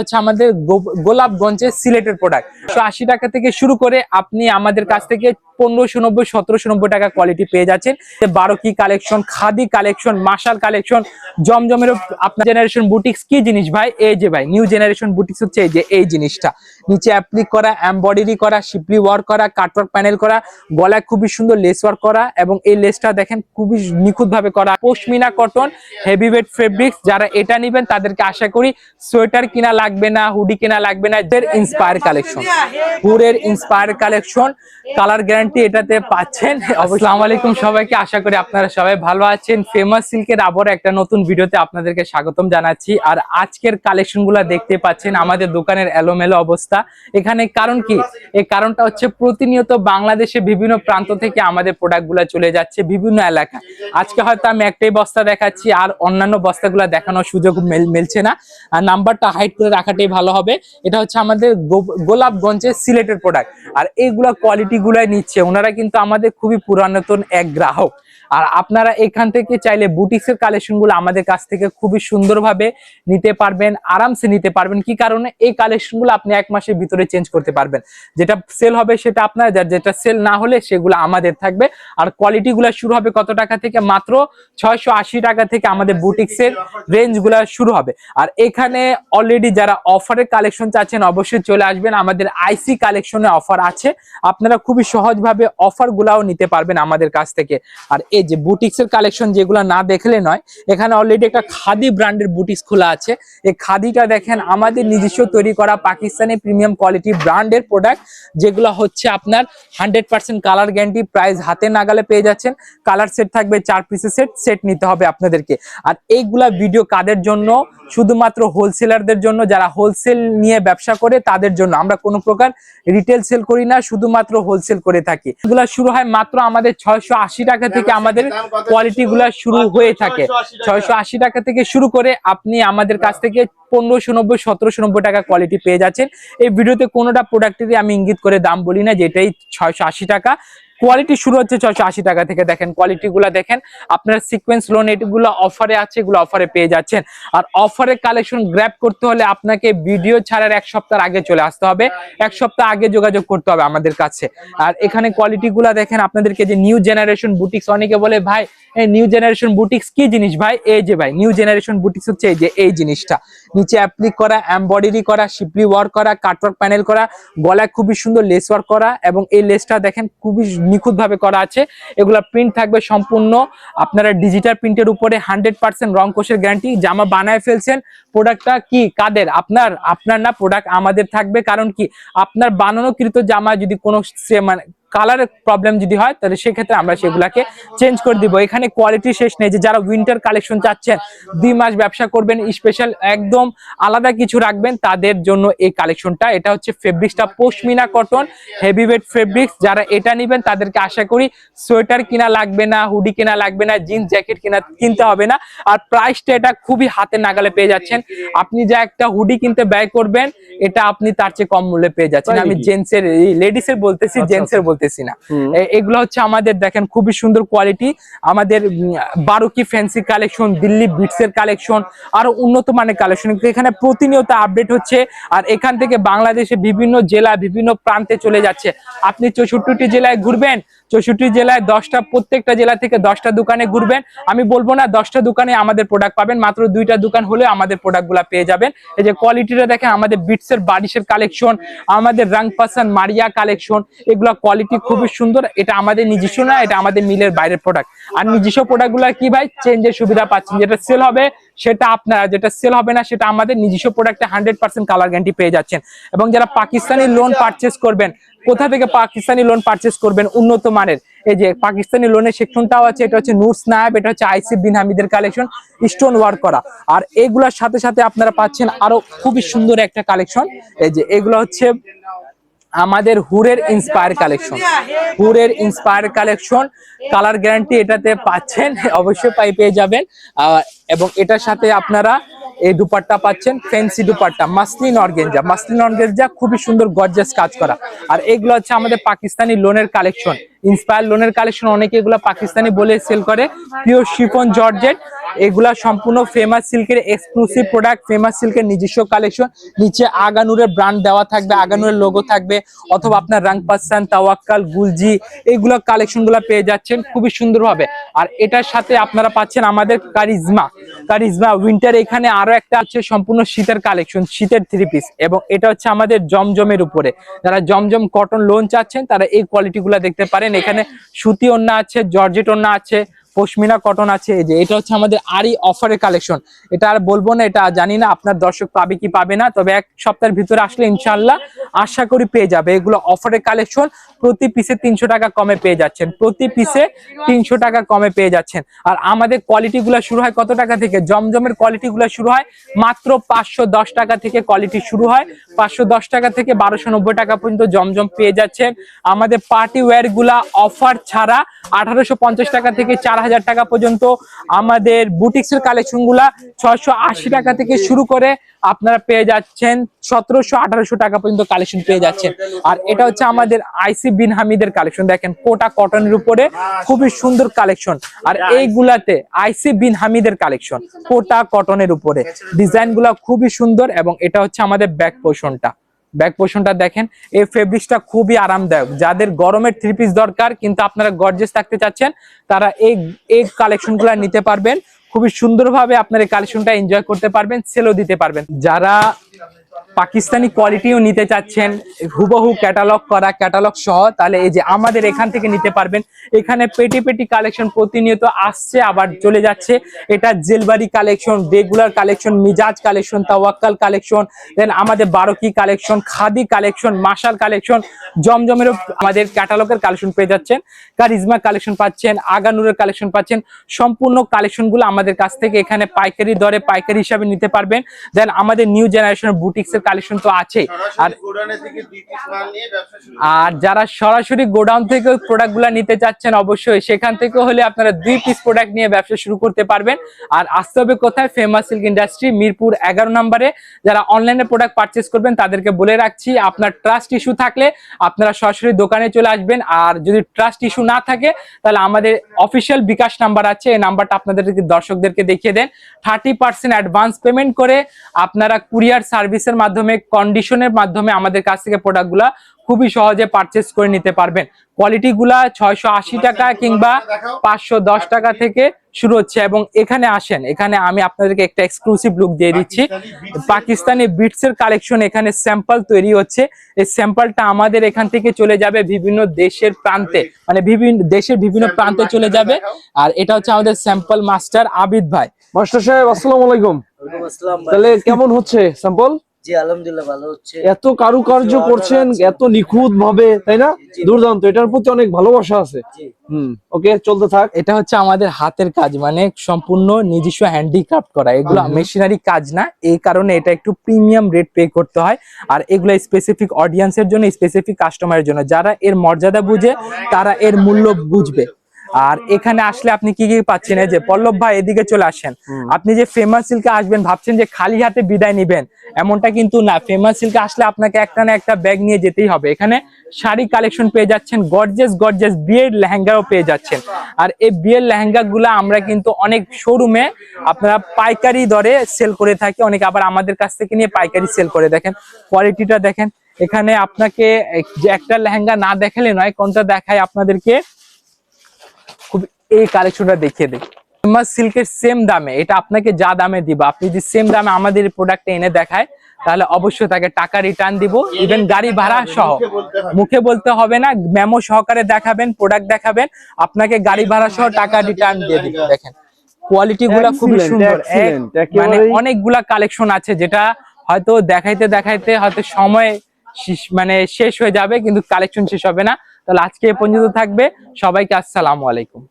হচ্ছে আমাদের গোলাপগঞ্জের সিলেটের প্রোডাক্ট তো আশি টাকা থেকে শুরু করে আপনি আমাদের কাছ থেকে পনেরোশো নব্বই, সতেরোশো নব্বই টাকা কোয়ালিটি পেয়ে যাচ্ছেন। বারো কি কালেকশন খাদি কালেকশন মাসাল কালেকশন জমজমের আপনার জেনারেশন বুটিক্স কি জিনিস ভাই? এই যে ভাই নিউ জেনারেশন বুটিক্স হচ্ছে এই যে, এই জিনিসটা। নিচে অ্যাপ্লিক করা এমবডারি করা শিপলি ওয়ার্ক করা কাটওয়ার্ক প্যানেল করা, গলায় খুবই সুন্দর লেস ওয়ার্ক করা এবং এই লেসটা দেখেন খুবই নিখুঁত ভাবে করা। Pashmina cotton heavy weight fabrics যারা এটা নেবেন তাদেরকে আশা করি সোয়েটার কিনা লাগবে না, হুডি কিনা লাগবে না, এদের ইন্সপায়ার কালেকশন পুরের ইন্সপায়ার কালেকশন কালার গ্যারান্টি এটাতে পাচ্ছেন। আসসালামু আলাইকুম সবাইকে, আশা করি আপনারা সবাই ভালো আছেন। ফেমাস সিল্কের আবার একটা নতুন ভিডিওতে আপনাদেরকে স্বাগতম জানাচ্ছি। আর আজকের কালেকশনগুলা দেখতে পাচ্ছেন আমাদের দোকানের এলোমেলো অবস্থা। এখানে কারণ কি? এই কারণটা হচ্ছে প্রতিনিয়ত বাংলাদেশে বিভিন্ন প্রান্ত থেকে আমাদের প্রোডাক্টগুলা চলে যাচ্ছে বিভিন্ন এলাকায় আজকে হয়তো আমি একটাই বস্তা দেখাচ্ছি, আর অন্যান্য বস্তাগুলো দেখানোর সুযোগ মিলছে না। আর নাম্বারটা হাইড করে রাখাটাই ভালো হবে। এটা হচ্ছে আমাদের গোলাপগঞ্জের সিলেটের প্রোডাক্ট আর এইগুলা কোয়ালিটি গুলাই নিচ্ছে। ওনারা কিন্তু আমাদের খুবই পুরাতন এক গ্রাহক। আর আপনারা এখান থেকে চাইলে বুটিক্সের কালেকশনগুলো আমাদের কাছ থেকে খুবই সুন্দরভাবে নিতে পারবেন, আরামসে নিতে পারবেন। কি কারণে? এই কালেকশনগুলো আপনি এক মাসের ভিতরে চেঞ্জ করতে পারবেন। যেটা সেল হবে সেটা আপনার, যার যেটা সেল না হলে সেগুলো আমাদের থাকবে। আর কোয়ালিটি গুলো শুরু হবে কত টাকা থেকে? মাত্র ছয়শো আশি টাকা থেকে আমাদের বুটিক্সের রেঞ্জগুলা শুরু হবে। আর এখানে অলরেডি যারা অফারের কালেকশন চাচ্ছেন, অবশ্যই চলে আসবেন। আমাদের আইসি কালেকশনে অফার আছে। আপনারা খুবই সহজভাবে অফার গুলাও নিতে পারবেন আমাদের কাছ থেকে। আর এই যে বুটিক্স এর কালেকশন যেগুলো না দেখলে নয় এখানে অলরেডি একটা খাদি ব্র্যান্ডের বুটিক্স খোলা আছে। এই খাদিটা দেখেন আমাদের নিজস্ব তৈরি করা পাকিস্তানি প্রিমিয়াম কোয়ালিটি ব্র্যান্ডের প্রোডাক্ট যেগুলো হচ্ছে আপনার hundred percent colour guarantee price হাতে নাগালে পেয়ে যাচ্ছেন। কালার সেট থাকবে চার পিসের সেট সেট নিতে হবে আপনাদেরকে। আর এইগুলা ভিডিও কাদের জন্য? শুধুমাত্র হোলসেলারদের জন্য যারা হোলসেল নিয়ে ব্যবসা করে তাদের জন্য। আমরা কোনো প্রকার রিটেল সেল করি না শুধুমাত্র হোলসেল করে থাকি। এগুলা শুরু হয় মাত্র আমাদের ছয়শো আশি টাকা থেকে আমাদের কোয়ালিটি গুলা শুরু হয়ে থাকে। ছয়শো আশি টাকা। থেকে শুরু করে আপনি আমাদের কাছ থেকে পনেরোশো নব্বই সতেরোশো নব্বই টাকা কোয়ালিটি পেয়ে যাচ্ছেন। এই ভিডিওতে কোনোটা প্রোডাক্টেরই আমি ইঙ্গিত করে দাম বলি না যেটাই ছয়শো আশি টাকা। কোয়ালিটি শুরু হচ্ছে ছয়শো আশি টাকা থেকে। দেখেন কোয়ালিটি গুলা দেখেন, আপনার সিকোয়েন্স লোন এগুলো অফারে আছে, এগুলো অফারে পেয়ে যাচ্ছেন। আর অফারে কালেকশন গ্র্যাপ করতে হলে আপনাকে ভিডিও ছাড়ার এক সপ্তাহ আগে চলে আসতে হবে। এক সপ্তাহ আগে যোগাযোগ করতে হবে আমাদের কাছে। আর এখানে কোয়ালিটি গুলা দেখেন, আপনাদেরকে যে নিউ জেনারেশন বুটিক্স অনেকে বলে, ভাই নিউ জেনারেশন বুটিক্স কি জিনিস? ভাই, এই যে ভাই নিউ জেনারেশন বুটিক্স হচ্ছে এই যে, এই জিনিসটা। নিচে অ্যাপ্লিক করা এমবডারি করা শিপলি ওয়ার্ক করা কাটওয়ার্ক প্যানেল করা, গলায় খুবই সুন্দর লেস ওয়ার্ক করা এবং এই লেসটা দেখেন খুবই নিখুঁত ভাবে করা আছে। এগুলো প্রিন্ট থাকবে সম্পূর্ণ। আপনারা ডিজিটাল প্রিন্টের উপরে হান্ড্রেড পার্সেন্ট রং কোষের গ্যারান্টি জামা বানায় ফেলছেন। প্রোডাক্টটা কি? কাদের? আপনার আপনার না প্রোডাক্ট আমাদের থাকবে। কারণ কি? আপনার বানানো কৃত জামা যদি কোনো মানে কালারের প্রবলেম যদি হয় তাহলে সেক্ষেত্রে আমরা সেগুলাকে চেঞ্জ করে দিব। এখানে কোয়ালিটি শেষ নেই। যে যারা উইন্টার কালেকশন চাচ্ছেন দুই মাস ব্যবসা করবেন স্পেশাল একদম আলাদা কিছু রাখবেন তাদের জন্য এই কালেকশনটা এটা হচ্ছে ফেব্রিক্সটা pashmina cotton heavy weight fabrics যারা এটা নেবেন তাদেরকে আশা করি সোয়েটার কিনা লাগবে না হুডি কেনা লাগবে না জিন্স জ্যাকেট কিনা কিনতে হবে না। আর প্রাইসটা এটা খুবই হাতে নাগালে পেয়ে যাচ্ছেন। আপনি যা একটা হুডি কিনতে ব্যয় করবেন এটা আপনি তার চেয়ে কম মূল্যে পেয়ে যাচ্ছেন। আমি? জেন্টসের লেডিস এর বলতেছি আচ্ছা, জেন্টস আচ্ছা। না। এগুলো হচ্ছে আমাদের দেখেন খুবই সুন্দর কোয়ালিটি আমাদের Baroque fancy collection Delhi beats এর কালেকশন আরও উন্নত মানের কালেকশন এখানে প্রতিনিয়ত আপডেট হচ্ছে আর এখান থেকে বাংলাদেশে বিভিন্ন জেলা বিভিন্ন প্রান্তে চলে যাচ্ছে। আপনি চৌষট্টি জেলায় ঘুরবেন চৌষট্টি জেলায় দশটা প্রত্যেকটা জেলা থেকে দশটা দোকানে ঘুরবেন। আমি বলব না দশটা দোকানে আমাদের প্রোডাক্ট পাবেন মাত্র দুইটা দোকান হলে আমাদের প্রোডাক্টগুলা পেয়ে যাবেন। এই যে কোয়ালিটিটা দেখেন আমাদের বিটস এর বারিশের কালেকশন আমাদের রাং পাসান মারিয়া কালেকশন এগুলা কোয়ালিটি খুবই সুন্দর এটা আমাদের নিজস্ব না এটা আমাদের মিলের বাইরের প্রোডাক্ট আর নিজস্ব প্রোডাক্টগুলা কি ভাই? চেঞ্জের সুবিধা পাচ্ছেন যেটা সেল হবে সেটা আপনারা যেটা সেল হবে না সেটা আমাদের নিজস্ব প্রোডাক্টে হান্ড্রেড পার্সেন্ট কালার গ্যারান্টি পেয়ে যাচ্ছেন। এবং যারা পাকিস্তানি লোন পারচেস করবেন কোথা থেকে পাকিস্তানি লোন পারচেস করবেন? উন্নত মানের। এই যে পাকিস্তানি লোনের সেকশনটাও আছে এটা হচ্ছে নূর স্নায়ব এটা হচ্ছে আইসি বিন হামিদের কালেকশন স্টোন ওয়ার্ক করা। আর এগুলোর সাথে সাথে আপনারা পাচ্ছেন আরও খুবই সুন্দর একটা কালেকশন এই যে এগুলো হচ্ছে আমাদের হুরের ইন্সপায়ার কালেকশন হুরের ইন্সপায়ার কালেকশন কালার গ্যারান্টি এটাতে পাচ্ছেন, অবশ্যই পাই পেয়ে যাবেন। এবং এটার সাথে আপনারা এই দুপাট্টা পাচ্ছেন fancy dupatta, muslin organza. Muslin organza খুবই সুন্দর গর্জাস কাজ করা। আর এগুলো হচ্ছে আমাদের পাকিস্তানি লোনের কালেকশন ইন্সপায়ার লোনের কালেকশন অনেকে এগুলা পাকিস্তানি বলে সেল করে। পিওর শিফন জর্জেট এগুলা সম্পূর্ণ ফেমাস সিল্কের এক্সক্লুসিভ প্রোডাক্ট ফেমাস সিল্কের নিজস্ব কালেকশন নিচে আগানুরের ব্র্যান্ড দেওয়া থাকবে, আগানুরের লোগো থাকবে, অথবা আপনার রাং পাসান তাওয়াক্কাল, গুলজি এইগুলো কালেকশনগুলা পেয়ে যাচ্ছেন, খুবই সুন্দরভাবে। আর এটার সাথে আপনারা পাচ্ছেন আমাদের কারিজমা। কারিজমা উইন্টার এখানে আরও একটা আছে সম্পূর্ণ শীতের কালেকশন শীতের থ্রি পিস এবং এটা হচ্ছে আমাদের জমজমের উপরে। যারা জমজম কটন লোন চাচ্ছেন, তারা এই কোয়ালিটি গুলা দেখতে পারেন। এখানে সুতি ওন্না আছে জর্জেট ওন্না আছে পশমিনা কটন আছে, এই যে এটা হচ্ছে আমাদের আরই অফারের কালেকশন এটা আর বলব না, এটা জানি না আপনার দর্শক পাবে কি পাবে না, তবে এক সপ্তাহের ভিতরে আসলে ইনশাল্লাহ আশা করি পেয়ে যাবে। এগুলো অফারের কালেকশন প্রতি পিসে তিনশো টাকা কমে পেয়ে যাচ্ছেন। প্রতি পিসে তিনশো টাকা কমে পেয়ে যাচ্ছেন। আর আমাদের কোয়ালিটি গুলা শুরু হয় কত টাকা থেকে? জমজমের কোয়ালিটি গুলা শুরু হয় মাত্র পাঁচশো দশ টাকা থেকে কোয়ালিটি শুরু হয়। পাঁচশো দশ টাকা থেকে বারোশো নব্বই টাকা পর্যন্ত জমজম পেয়ে যাচ্ছেন। আমাদের পার্টি ওয়্যারগুলা অফার ছাড়া আঠারোশো পঞ্চাশ টাকা থেকে চার হাজার টাকা পর্যন্ত আমাদের বুটিক্স এর কালেকশনগুলা ছয়শো আশি টাকা থেকে শুরু করে আপনারা পেয়ে যাচ্ছেন সতেরোশো আঠারোশো টাকা পর্যন্ত কালেকশন পেয়ে যাচ্ছেন। আর এটা হচ্ছে আমাদের আইসি বিন হামিদের কালেকশন। দেখেন কোটা কটনের উপরে খুবই সুন্দর কালেকশন। আর এইগুলাতে আইসি বিন হামিদের কালেকশন, কোটা কটনের উপরে। ডিজাইনগুলা খুবই সুন্দর এবং এটা হচ্ছে আমাদের ব্যাক পোর্শনটা। ব্যাক পোর্শনটা দেখেন, এই ফেব্রিক্সটা খুবই আরামদায়ক। যাদের গরমের থ্রি পিস দরকার, কিন্তু আপনারা গর্জেস থাকতে চাচ্ছেন, তারা এই এই কালেকশনগুলো নিতে পারবেন। খুবই সুন্দরভাবে আপনার এই কালেকশনটা এনজয় করতে পারবেন সেলও দিতে পারবেন। যারা পাকিস্তানি কোয়ালিটিও নিতে চাচ্ছেন, হুবহু ক্যাটালগ করা ক্যাটালগ সহ, তাহলে এই যে আমাদের এখান থেকে নিতে পারবেন। এখানে পেটি পেটি কালেকশন প্রতিনিয়ত আসছে, আবার চলে যাচ্ছে। এটা Zellbury collection regular collection Mizaj collection Tawakkal collection then আমাদের বারোকি কালেকশন খাদি কালেকশন মাসাল কালেকশন জমজমেরও আমাদের ক্যাটালগের কালেকশন পেয়ে যাচ্ছেন। কারিজমা কালেকশন পাচ্ছেন, আগানুরের কালেকশন পাচ্ছেন। সম্পূর্ণ কালেকশনগুলো আমাদের কাছ থেকে এখানে পাইকারি দরে পাইকারি হিসাবে নিতে পারবেন। দেন আমাদের নিউ জেনারেশনের বুটিক্স এর কালেকশন তো আছেই। আর যারা সরাসরি গোডাউন থেকে প্রোডাক্টগুলা নিতে চাচ্ছেন অবশ্যই সেখান থেকে হলে আপনারা দুই পিস প্রোডাক্ট নিয়ে ব্যবসা শুরু করতে পারবেন। আর আসতে হবে কোথায়? ফেমাস সিল্ক ইন্ডাস্ট্রি মিরপুর এগারো নম্বরে। যারা অনলাইনে প্রোডাক্ট পারচেস করবেন তাদেরকে বলে রাখছি আপনার ট্রাস্ট ইস্যু থাকলে আপনারা সরাসরি দোকানে চলে আসবেন। আর যদি ট্রাস্ট ইস্যু না থাকে তাহলে আমাদের অফিসিয়াল বিকাশ নাম্বার আছে। এই নাম্বারটা আপনাদেরকে দর্শকদেরকে দেখিয়ে দেন। থার্টি পার্সেন্ট অ্যাডভান্স পেমেন্ট করে আপনারা কুরিয়ার সার্ভিসের মাধ্যমে কন্ডিশনের মাধ্যমে আমাদের কাছ থেকে প্রোডাক্টগুলা খুবই সহজে পারচেস করে নিতে পারবেন। কোয়ালিটি গুলা ছয়শো আশি টাকা কিংবা পাঁচশো দশ টাকা থেকে শুরু হচ্ছে এবং এখানে আসেন এখানে আমি আপনাদেরকে একটা এক্সক্লুসিভ লুক দিয়ে দিচ্ছি। পাকিস্তানি বিটস এর কালেকশন এখানে স্যাম্পল তৈরি হচ্ছে। এই স্যাম্পলটা আমাদের এখান থেকে চলে যাবে বিভিন্ন দেশের প্রান্তে মানে বিভিন্ন দেশের বিভিন্ন প্রান্তে চলে যাবে। আর এটা হচ্ছে আমাদের স্যাম্পল মাস্টার আবিদ ভাই। মাস্টার সাহেব আসসালামু আলাইকুম। আসসালাম তাহলে কেমন হচ্ছে স্যাম্পল জি আলহামদুলিল্লাহ ভালো হচ্ছে। এত কারুকার্য করছেন এত নিখুঁত ভাবে তাই না? দুর্দান্ত এটার প্রতি অনেক ভালোবাসা আছে। জি। হুম ওকে চলতে থাক। এটা হচ্ছে আমাদের হাতের কাজ মানে সম্পূর্ণ নিজস্ব হ্যান্ডিক্রাফট করা। এগুলো মেশিনারি কাজ না এই কারণে এটা একটু প্রিমিয়াম রেট পে করতে হয়। আর এগুলো স্পেসিফিক অডিয়েন্সের জন্য স্পেসিফিক কাস্টমারের জন্য। যারা এর মর্যাদা বুঝে তারা এর মূল্য বুঝবে। আর এখানে আসলে আপনি কি কি পাচ্ছেন? এই যে পল্লব ভাই এদিকে চলে আসেন। আপনি যে ফেমাস সিল্কে আসবেন ভাবছেন যে খালি হাতে বিদায় নিবেন এমনটা কিন্তু না। ফেমাস সিল্কে আসলে আপনাকে একটা না একটা ব্যাগ নিয়ে যেতেই হবে। এখানে শাড়ি কালেকশন পেয়ে যাচ্ছেন গর্জেস গর্জেস বিয়ের লেহেঙ্গাও পেয়ে যাচ্ছেন। আর এই বিয়ের লেহেঙ্গা গুলা আমরা কিন্তু অনেক শোরুমে আপনারা পাইকারি দরে সেল করে থাকি। অনেক আবার আমাদের কাছ থেকে নিয়ে পাইকারি সেল করে দেখেন। কোয়ালিটিটা দেখেন। এখানে আপনাকে যে একটা লেহেঙ্গা না দেখালে নয় কোনটা দেখায় আপনাদেরকে? খুব এই কালেকশনটা দেখিয়ে দিই। ফেমাস সিল্কের সেম দামে এটা আপনাকে যা দামে দিব আপনি যদি সেম দামে আমাদের প্রোডাক্ট এনে দেখায় তাহলে অবশ্যই তাকে টাকা রিটার্ন দিব ইভেন গাড়ি ভাড়া সহ। মুখে বলতে হবে। না মেমো সহকারে দেখাবেন প্রোডাক্ট দেখাবেন আপনাকে গাড়ি ভাড়া সহ টাকা রিটার্ন দিয়ে দিব দেখেন। কোয়ালিটি গুলা খুবই সুন্দর মানে অনেকগুলা কালেকশন আছে যেটা হয়তো দেখাইতে দেখাইতে হয়তো সময় শেষ- মানে শেষ হয়ে যাবে কিন্তু কালেকশন শেষ হবে না। তাহলে আজকে এ পর্যন্ত থাকবে। সবাইকে আসসালামু আলাইকুম।